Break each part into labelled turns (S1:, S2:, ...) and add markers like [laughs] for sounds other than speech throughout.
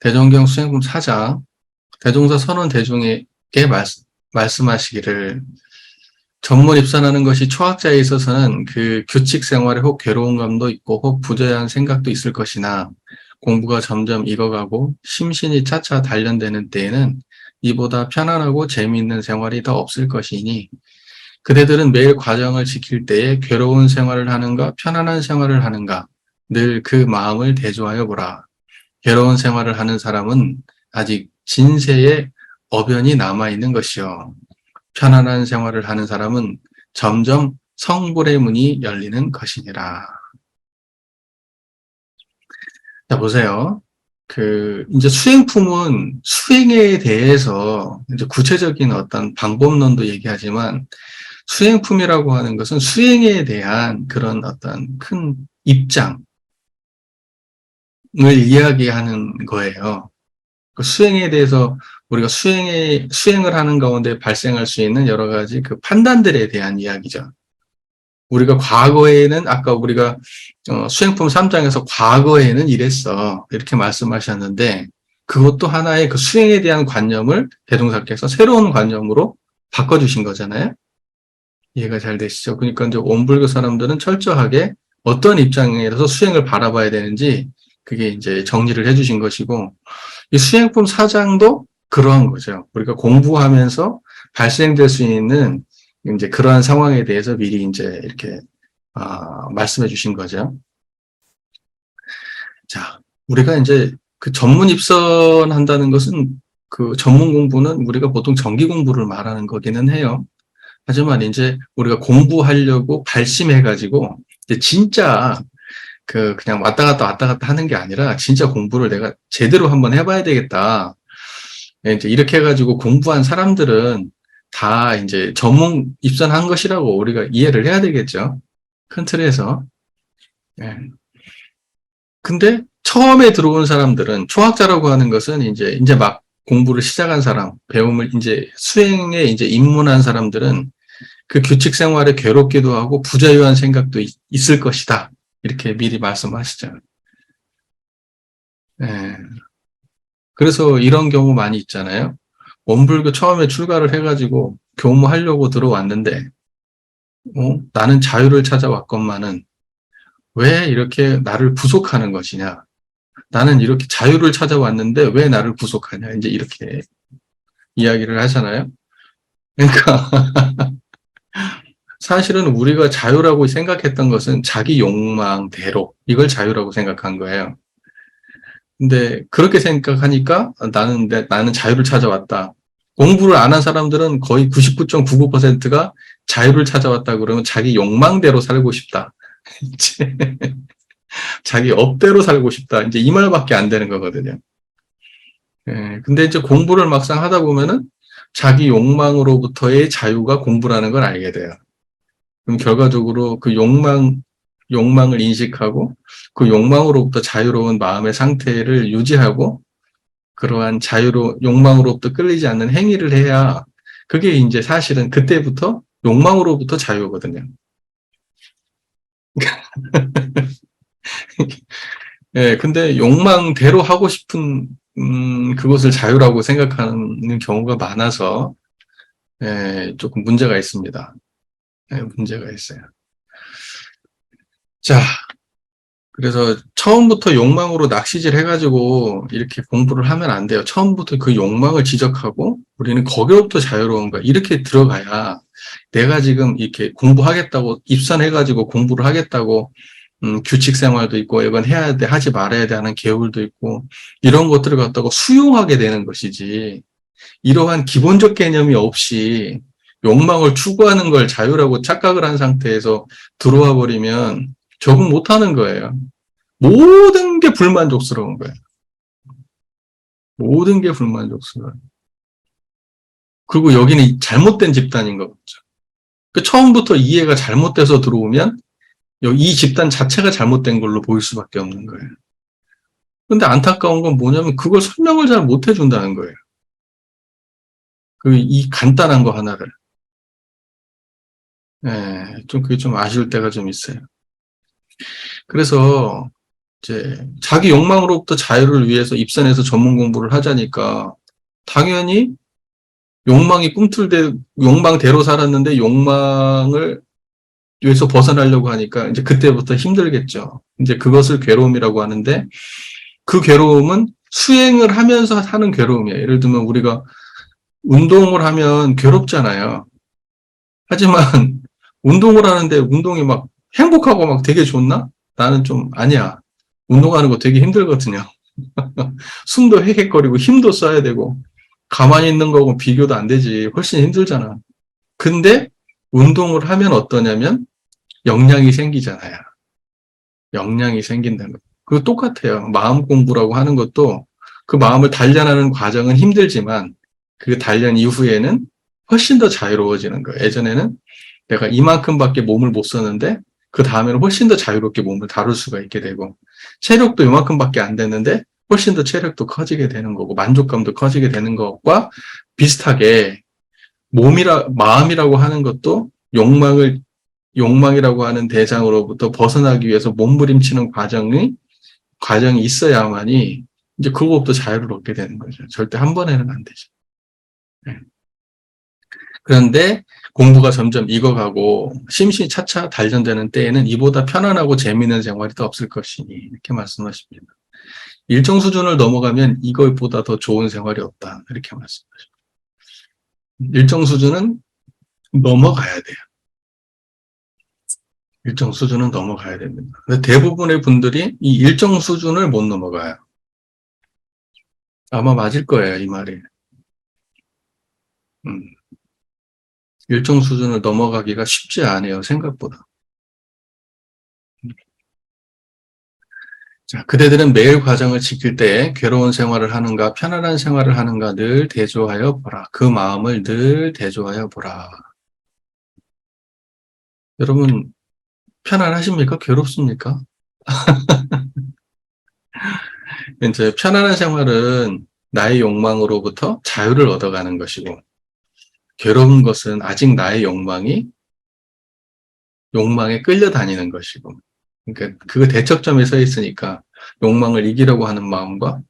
S1: 대종경 수행품 사장 대종사 선원 대중에게 말씀, 말씀하시기를 전문 입선하는 것이 초학자에 있어서는 그 규칙 생활에 혹 괴로움감도 있고 혹 부재한 생각도 있을 것이나 공부가 점점 익어가고 심신이 차차 단련되는 때에는 이보다 편안하고 재미있는 생활이 더 없을 것이니 그대들은 매일 과정을 지킬 때에 괴로운 생활을 하는가 편안한 생활을 하는가 늘 그 마음을 대조하여 보라. 괴로운 생활을 하는 사람은 아직 진세의 어변이 남아있는 것이요. 편안한 생활을 하는 사람은 점점 성불의 문이 열리는 것이니라. 자, 보세요. 그, 이제 수행품은 수행에 대해서 이제 구체적인 어떤 방법론도 얘기하지만 수행품이라고 하는 것은 수행에 대한 그런 어떤 큰 입장을 이야기하는 거예요. 그 수행에 대해서 우리가 수행에, 수행을 하는 가운데 발생할 수 있는 여러 가지 그 판단들에 대한 이야기죠. 우리가 과거에는 아까 우리가 어, 수행품 3장에서 과거에는 이랬어 이렇게 말씀하셨는데 그것도 하나의 그 수행에 대한 관념을 대동사께서 새로운 관념으로 바꿔주신 거잖아요. 이해가 잘 되시죠? 그러니까 이제 원불교 사람들은 철저하게 어떤 입장에서 수행을 바라봐야 되는지 그게 이제 정리를 해주신 것이고 이 수행품 4장도 그러한 거죠. 우리가 공부하면서 발생될 수 있는 이제 그러한 상황에 대해서 미리 이제 이렇게 아, 말씀해 주신 거죠. 자, 우리가 이제 그 전문 입선한다는 것은 그 전문 공부는 우리가 보통 정기 공부를 말하는 거기는 해요. 하지만 이제 우리가 공부하려고 발심해가지고 진짜 그 그냥 왔다 갔다 왔다 갔다 하는 게 아니라 진짜 공부를 내가 제대로 한번 해봐야 되겠다. 예, 이제 이렇게 해가지고 공부한 사람들은 다 이제 전문 입선한 것이라고 우리가 이해를 해야 되겠죠. 큰 틀에서. 예. 근데 처음에 들어온 사람들은 초학자라고 하는 것은 이제 이제 막 공부를 시작한 사람, 배움을 이제 수행에 이제 입문한 사람들은 그 규칙 생활에 괴롭기도 하고 부자유한 생각도 있, 있을 것이다. 이렇게 미리 말씀하시죠. 예. 그래서 이런 경우 많이 있잖아요. 원불교 처음에 출가를 해가지고 교무하려고 들어왔는데, 어? 나는 자유를 찾아왔건만은 왜 이렇게 나를 구속하는 것이냐? 나는 이렇게 자유를 찾아왔는데 왜 나를 구속하냐? 이제 이렇게 이야기를 하잖아요. 그러니까 [laughs] 사실은 우리가 자유라고 생각했던 것은 자기 욕망대로 이걸 자유라고 생각한 거예요. 근데 그렇게 생각하니까 나는 내, 나는 자유를 찾아왔다. 공부를 안 한 사람들은 거의 99.99%가 자유를 찾아왔다 그러면 자기 욕망대로 살고 싶다. [laughs] 자기 업대로 살고 싶다. 이제 이 말밖에 안 되는 거거든요. 예, 근데 이제 공부를 막상 하다 보면은 자기 욕망으로부터의 자유가 공부라는 걸 알게 돼요. 그럼 결과적으로 그 욕망, 욕망을 인식하고 그 욕망으로부터 자유로운 마음의 상태를 유지하고 그러한 자유로, 욕망으로부터 끌리지 않는 행위를 해야 그게 이제 사실은 그때부터 욕망으로부터 자유거든요. [laughs] 예, 근데 욕망대로 하고 싶은, 음, 그것을 자유라고 생각하는 경우가 많아서, 예, 조금 문제가 있습니다. 예, 문제가 있어요. 자, 그래서 처음부터 욕망으로 낚시질 해가지고 이렇게 공부를 하면 안 돼요. 처음부터 그 욕망을 지적하고 우리는 거기로부터 자유로운가 이렇게 들어가야 내가 지금 이렇게 공부하겠다고 입선해가지고 공부를 하겠다고 음, 규칙 생활도 있고 이건 해야 돼 하지 말아야 돼 하는 계율도 있고 이런 것들을 갖다가 수용하게 되는 것이지 이러한 기본적 개념이 없이 욕망을 추구하는 걸 자유라고 착각을 한 상태에서 들어와 버리면 적응 못 하는 거예요. 모든 게 불만족스러운 거예요. 모든 게 불만족스러워요. 그리고 여기는 잘못된 집단인 거죠. 그 처음부터 이해가 잘못돼서 들어오면 이 집단 자체가 잘못된 걸로 보일 수밖에 없는 거예요. 근데 안타까운 건 뭐냐면 그걸 설명을 잘 못 해준다는 거예요. 그 이 간단한 거 하나를. 예, 좀 그게 좀 아쉬울 때가 좀 있어요. 그래서 이제 자기 욕망으로부터 자유를 위해서 입선해서 전문 공부를 하자니까 당연히 욕망이 꿈틀대 욕망대로 살았는데 욕망을 위해서 벗어나려고 하니까 이제 그때부터 힘들겠죠. 이제 그것을 괴로움이라고 하는데 그 괴로움은 수행을 하면서 하는 괴로움이에요. 예를 들면 우리가 운동을 하면 괴롭잖아요. 하지만 운동을 하는데 운동이 막 행복하고 막 되게 좋나? 나는 좀 아니야. 운동하는 거 되게 힘들거든요. [laughs] 숨도 헥헥거리고 힘도 써야 되고 가만히 있는 거하고 비교도 안 되지. 훨씬 힘들잖아. 근데 운동을 하면 어떠냐면 역량이 생기잖아요. 역량이 생긴다는 거. 그거 똑같아요. 마음 공부라고 하는 것도 그 마음을 단련하는 과정은 힘들지만 그 단련 이후에는 훨씬 더 자유로워지는 거예요. 예전에는 내가 이만큼밖에 몸을 못 썼는데 그 다음에는 훨씬 더 자유롭게 몸을 다룰 수가 있게 되고 체력도 이만큼밖에 안 됐는데 훨씬 더 체력도 커지게 되는 거고 만족감도 커지게 되는 것과 비슷하게 몸이라 마음이라고 하는 것도 욕망을 욕망이라고 하는 대상으로부터 벗어나기 위해서 몸부림치는 과정이 과정이 있어야만이 이제 그거부터 자유를 얻게 되는 거죠. 절대 한 번에는 안 되죠. 네. 그런데 공부가 점점 익어가고 심신이 차차 단련되는 때에는 이보다 편안하고 재미있는 생활이 더 없을 것이니 이렇게 말씀하십니다. 일정 수준을 넘어가면 이것보다 더 좋은 생활이 없다 이렇게 말씀하십니다. 일정 수준은 넘어가야 돼요. 일정 수준은 넘어가야 됩니다. 대부분의 분들이 이 일정 수준을 못 넘어가요. 아마 맞을 거예요, 이 말이. 음. 일정 수준을 넘어가기가 쉽지 않아요, 생각보다. 자, 그대들은 매일 과정을 지킬 때 괴로운 생활을 하는가, 편안한 생활을 하는가 늘 대조하여 보라. 그 마음을 늘 대조하여 보라. 여러분, 편안하십니까? 괴롭습니까? [laughs] 이제 편안한 생활은 나의 욕망으로부터 자유를 얻어가는 것이고, 괴로운 것은 아직 나의 욕망이 욕망에 끌려다니는 것이고, 그러니까 그 대척점에 서 있으니까 욕망을 이기려고 하는 마음과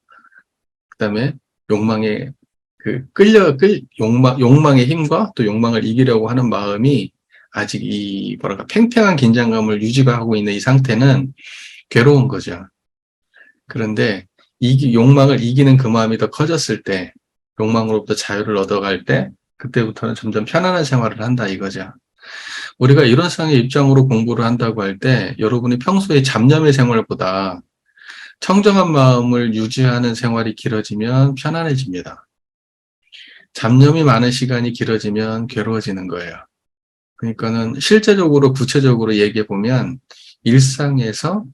S1: 그다음에 욕망에 그 끌려 끌 욕망 욕망의 힘과 또 욕망을 이기려고 하는 마음이 아직 이 뭐랄까 팽팽한 긴장감을 유지하고 있는 이 상태는 괴로운 거죠. 그런데 이 욕망을 이기는 그 마음이 더 커졌을 때 욕망으로부터 자유를 얻어갈 때 그때부터는 점점 편안한 생활을 한다 이거죠. 우리가 이런 상의 입장으로 공부를 한다고 할 때 여러분이 평소에 잡념의 생활보다 청정한 마음을 유지하는 생활이 길어지면 편안해집니다. 잡념이 많은 시간이 길어지면 괴로워지는 거예요. 그러니까는 실제적으로 구체적으로 얘기해 보면 일상에서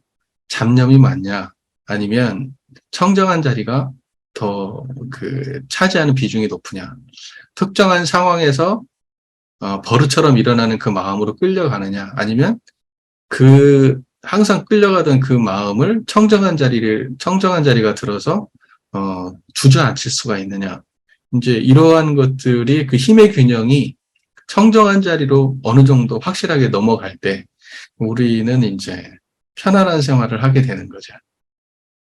S1: 잡념이 많냐 아니면 청정한 자리가 더 그 차지하는 비중이 높으냐 특정한 상황에서 어, 버릇처럼 일어나는 그 마음으로 끌려가느냐 아니면 그 항상 끌려가던 그 마음을 청정한 자리를 청정한 자리가 들어서 어, 주저앉힐 수가 있느냐 이제 이러한 것들이 그 힘의 균형이 청정한 자리로 어느 정도 확실하게 넘어갈 때 우리는 이제 편안한 생활을 하게 되는 거죠.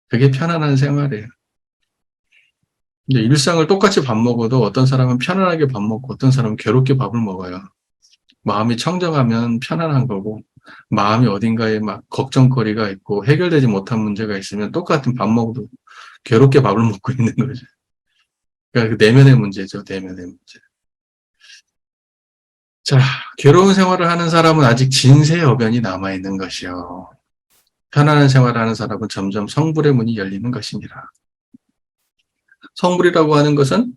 S1: 그게 편안한 생활이에요. 이제 일상을 똑같이 밥 먹어도 어떤 사람은 편안하게 밥 먹고 어떤 사람은 괴롭게 밥을 먹어요. 마음이 청정하면 편안한 거고 마음이 어딘가에 막 걱정거리가 있고 해결되지 못한 문제가 있으면 똑같은 밥 먹어도 괴롭게 밥을 [laughs] 먹고 있는 거죠. 그러니까 그 내면의 문제죠. 내면의 문제. 자, 괴로운 생활을 하는 사람은 아직 진세 여변이 남아있는 것이요. 편안한 생활을 하는 사람은 점점 성불의 문이 열리는 것입니다. 성불이라고 하는 것은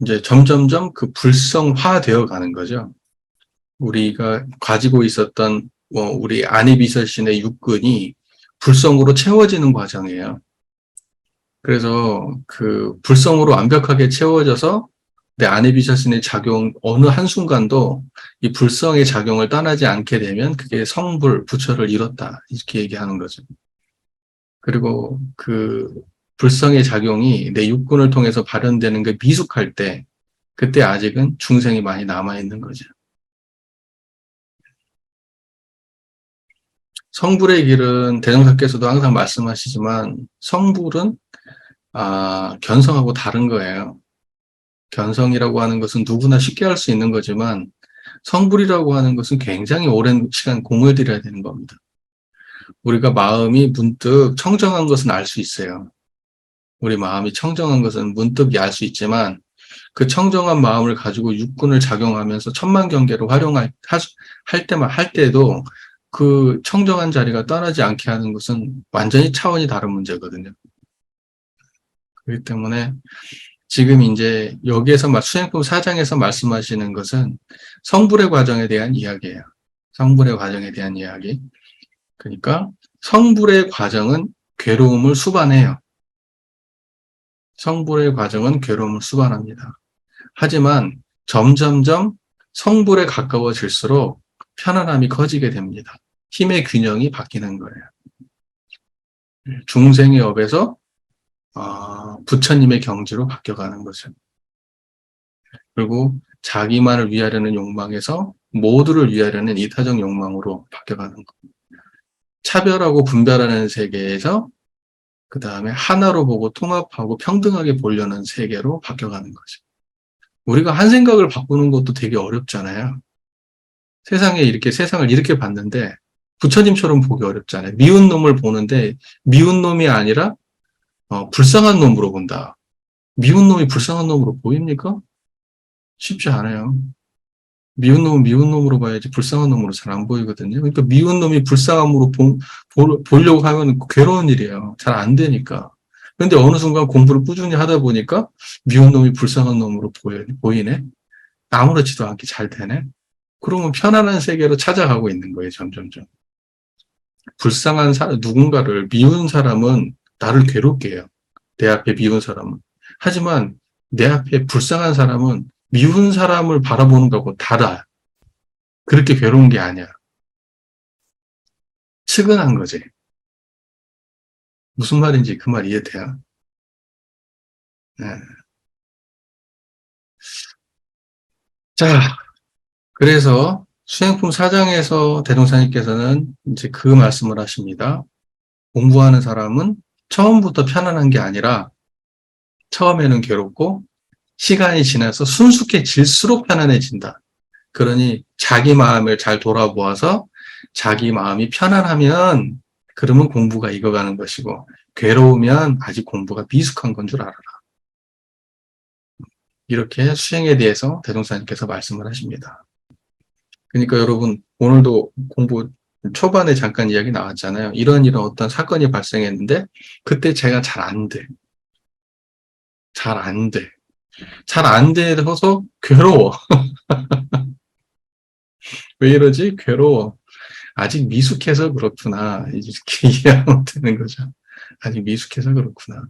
S1: 이제 점점점 그 불성화되어 가는 거죠. 우리가 가지고 있었던 뭐 우리 안이비설신의 육근이 불성으로 채워지는 과정이에요. 그래서 그 불성으로 완벽하게 채워져서 내 안이비설신의 작용 어느 한순간도 이 불성의 작용을 떠나지 않게 되면 그게 성불, 부처를 이뤘다. 이렇게 얘기하는 거죠. 그리고 그 불성의 작용이 내 육군을 통해서 발현되는 게 미숙할 때 그때 아직은 중생이 많이 남아 있는 거죠. 성불의 길은 대종사께서도 항상 말씀하시지만 성불은 아, 견성하고 다른 거예요. 견성이라고 하는 것은 누구나 쉽게 할 수 있는 거지만 성불이라고 하는 것은 굉장히 오랜 시간 공을 들여야 되는 겁니다. 우리가 마음이 문득 청정한 것은 알 수 있어요. 우리 마음이 청정한 것은 문득 알수 있지만 그 청정한 마음을 가지고 육군을 작용하면서 천만 경계를 활용할 할 때만 할 때도 그 청정한 자리가 떠나지 않게 하는 것은 완전히 차원이 다른 문제거든요. 그렇기 때문에 지금 이제 여기에서 수행품 사장에서 말씀하시는 것은 성불의 과정에 대한 이야기예요. 성불의 과정에 대한 이야기. 그러니까 성불의 과정은 괴로움을 수반해요. 성불의 과정은 괴로움을 수반합니다. 하지만 점점점 성불에 가까워질수록 편안함이 커지게 됩니다. 힘의 균형이 바뀌는 거예요. 중생의 업에서 어, 부처님의 경지로 바뀌어가는 거죠. 그리고 자기만을 위하려는 욕망에서 모두를 위하려는 이타적 욕망으로 바뀌어가는 거. 차별하고 분별하는 세계에서 그 다음에 하나로 보고 통합하고 평등하게 보려는 세계로 바뀌어가는 거죠. 우리가 한 생각을 바꾸는 것도 되게 어렵잖아요. 세상에 이렇게 세상을 이렇게 봤는데 부처님처럼 보기 어렵잖아요. 미운 놈을 보는데 미운 놈이 아니라 어, 불쌍한 놈으로 본다. 미운 놈이 불쌍한 놈으로 보입니까? 쉽지 않아요. 미운 놈은 미운 놈으로 봐야지 불쌍한 놈으로 잘 안 보이거든요. 그러니까 미운 놈이 불쌍함으로 보, 보, 보 려고 하면 괴로운 일이에요. 잘 안 되니까. 근데 어느 순간 공부를 꾸준히 하다 보니까 미운 놈이 불쌍한 놈으로 보여, 보이네? 아무렇지도 않게 잘 되네? 그러면 편안한 세계로 찾아가고 있는 거예요, 점점점. 불쌍한 사람, 누군가를 미운 사람은 나를 괴롭게 해요. 내 앞에 미운 사람은. 하지만 내 앞에 불쌍한 사람은 미운 사람을 바라보는 거하고 달라. 그렇게 괴로운 게 아니야. 측은한 거지. 무슨 말인지 그 말 이해돼요? 네. 자, 그래서 수행품 사장에서 대동사님께서는 이제 그 말씀을 하십니다. 공부하는 사람은 처음부터 편안한 게 아니라 처음에는 괴롭고 시간이 지나서 순숙해질수록 편안해진다. 그러니 자기 마음을 잘 돌아보아서 자기 마음이 편안하면 그러면 공부가 익어가는 것이고 괴로우면 아직 공부가 미숙한 건 줄 알아라. 이렇게 수행에 대해서 대동사님께서 말씀을 하십니다. 그러니까 여러분 오늘도 공부 초반에 잠깐 이야기 나왔잖아요. 이런 이런 어떤 사건이 발생했는데 그때 제가 잘 안 돼. 잘 안 돼. 잘 안 돼서 괴로워. [laughs] 왜 이러지? 괴로워. 아직 미숙해서 그렇구나. 이렇게 [laughs] 이해하면 되는 거죠. 아직 미숙해서 그렇구나.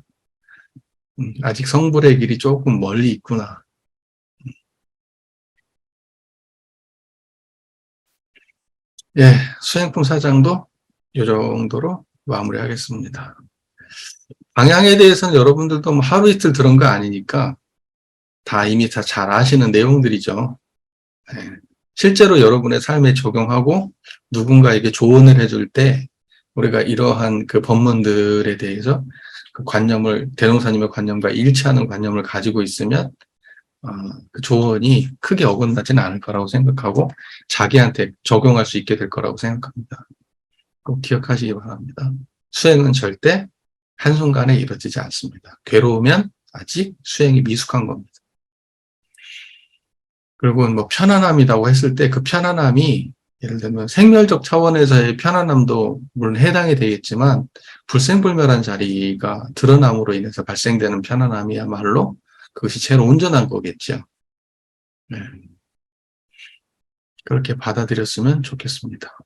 S1: 음, 아직 성불의 길이 조금 멀리 있구나. 예, 수행품 사장도 이 정도로 마무리하겠습니다. 방향에 대해서는 여러분들도 뭐 하루 이틀 들은 거 아니니까 다 이미 다 잘 아시는 내용들이죠. 예, 실제로 여러분의 삶에 적용하고 누군가에게 조언을 해줄 때 우리가 이러한 그 법문들에 대해서 그 관념을 대동사님의 관념과 일치하는 관념을 가지고 있으면 어, 그 조언이 크게 어긋나지는 않을 거라고 생각하고 자기한테 적용할 수 있게 될 거라고 생각합니다. 꼭 기억하시기 바랍니다. 수행은 절대 한순간에 이루어지지 않습니다. 괴로우면 아직 수행이 미숙한 겁니다. 그리고 뭐 편안함이라고 했을 때 그 편안함이 예를 들면 생멸적 차원에서의 편안함도 물론 해당이 되겠지만 불생불멸한 자리가 드러남으로 인해서 발생되는 편안함이야말로 그것이 제일 온전한 거겠죠. 네. 그렇게 받아들였으면 좋겠습니다.